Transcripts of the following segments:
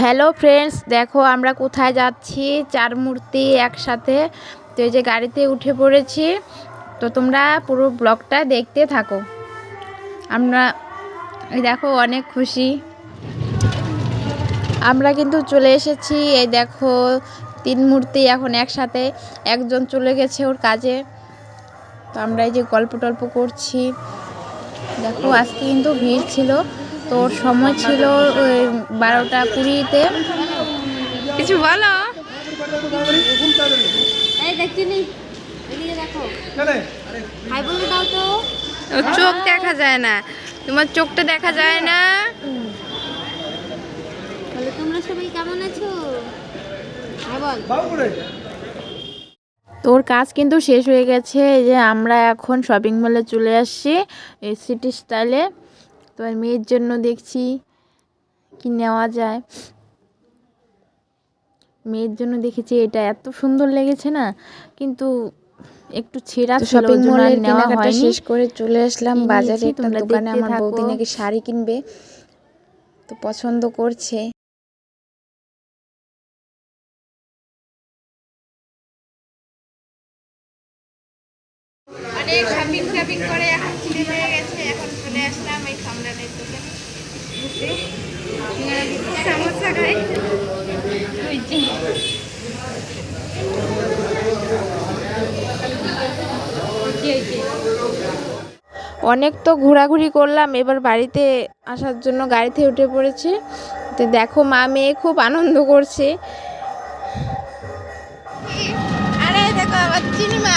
Hello friends দেখো আমরা কোথায় যাচ্ছি? চার মূর্তি একসাথে। তো এই যে গাড়িতে উঠে পড়েছি। তো তোমরা পুরো ব্লগটা দেখতে থাকো। আমরা দেখো অনেক খুশি। আমরা কিন্তু চলে এসেছি। এই দেখো, তিন মূর্তি এখন একসাথে। একজন চলে গেছে ওর কাজে। তো আমরা এই যে গল্প টল্প করছি। দেখো, আজকে কিন্তু ভিড় ছিল। তো সময় ছিল ওই বারোটা কুড়িতে। কিছু বলো? এই দেখছি নি এদিকে দেখো। হাই বলে দাও তো। ওর চোখ দেখা যায় না। তোমার চোখটা দেখা যায় না। তোমরা সবাই কেমন আছো? বল। তোর কাজ কিন্তু শেষ হয়ে গেছে এই যে আমরা এখন শপিং মলে চলে আসছি এই সিটি স্টাইলে তো আর মেয়ের জন্য দেখছি কি নেওয়া যায়। মেয়ের জন্য দেখেছি এটা এত সুন্দর লেগেছে না? কিন্তু একটু ছেঁড়া শপিং মলের নেওয়া কেনাকাটা শেষ করে চলে আসলাম বাজারে। একটা দোকানে আমার বৌদি নাকি শাড়ি কিনবে তো পছন্দ করছে অনেক শপিং শপিং করে এখন খিদে পেয়ে গেছে এখন দোকানে খাই ওই যে। অনেক তো ঘোরাঘুরি করলাম এবার বাড়িতে আসার জন্য গাড়িতে উঠে পড়েছি। তো দেখো মা মেয়ে খুব আনন্দ করছে। আরে দেখো আবার চিনিমা চিনিমা।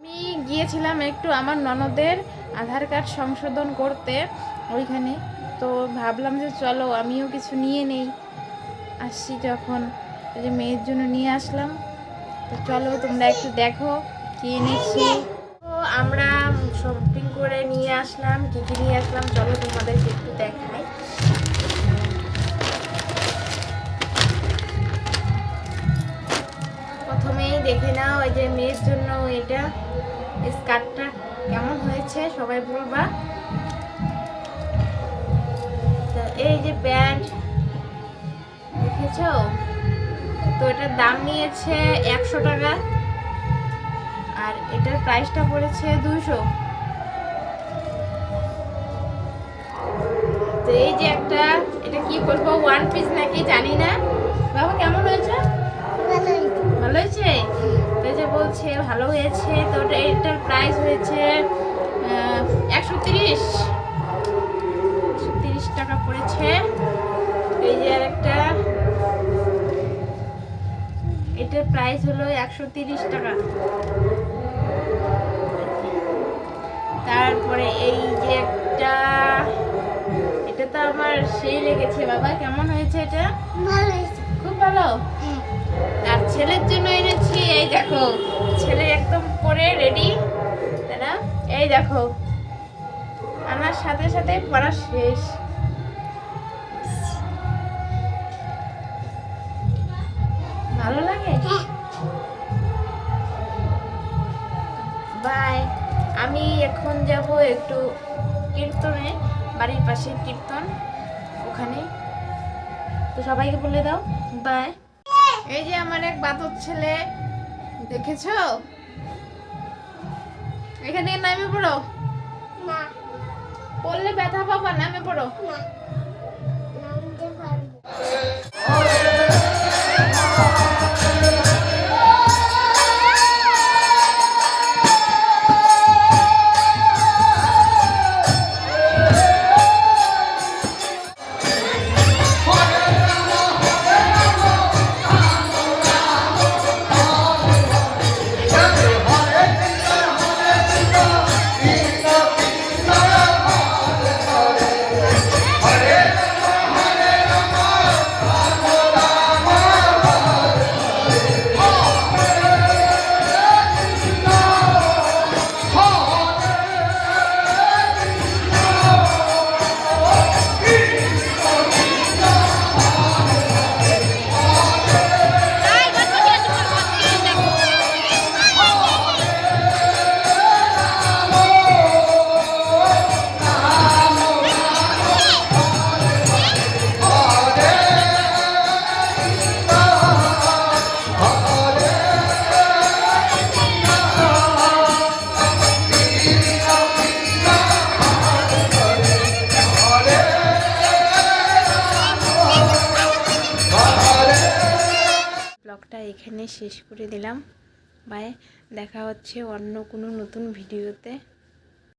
আমি গিয়েছিলাম একটু আমার ননদের আধার কার্ড সংশোধন করতে ওইখানে। তো ভাবলাম যে চলো, আমিও কিছু নিয়ে নেই। আসছি যখন। যে মেয়ের জন্য নিয়ে আসলাম। তো চলো, তোমরা একটু দেখো কি এনেছি তো আমরা শপিং করে নিয়ে আসলাম, কী কী নিয়ে আসলাম, চলো তোমাদেরকে একটু দেখাই। সবাই বলবা। তো এই যে প্যান্ট দেখেছ? তো এটার দাম নিয়েছে একশো টাকা আর এটার প্রাইসটা পড়েছে দুশো তো এই যে একটা এটা কি বলব ওয়ান পিস নাকি জানি না। বাবা কেমন হয়েছে? ভালো হয়েছে? তো যে বলছে ভালো হয়েছে। তো এটার প্রাইস হয়েছে একশো তিরিশ। একশো তিরিশ টাকা পড়েছে। এই যে আরেকটা। এটার প্রাইস হলো একশো তিরিশ টাকা। তারপরে এই যে একটা এটা তো আমার সেই লেগেছে। বাবা কেমন হয়েছে এটা? খুব ভালো? আর ছেলের জন্য এনেছি এই দেখো। ছেলে একদম পরে রেডি এই দেখো। আনার সাথে সাথে পড়া শেষ। ভালো লাগে? বাই। আমি এখন যাব একটু কীর্তনে, বাড়ির পাশে কীর্তন, ওখানে। তো সবাইকে বলে দাও, বাই। এই যে আমার এক বাতর ছেলে, দেখেছ? এখানে নামে পড়ো। না। পড়লে ব্যথা পাবা নামে পড়ো। Hare ব্লগটা এখানে শেষ করে দিলাম। বাই দেখা হচ্ছে অন্য কোনো নতুন ভিডিওতে।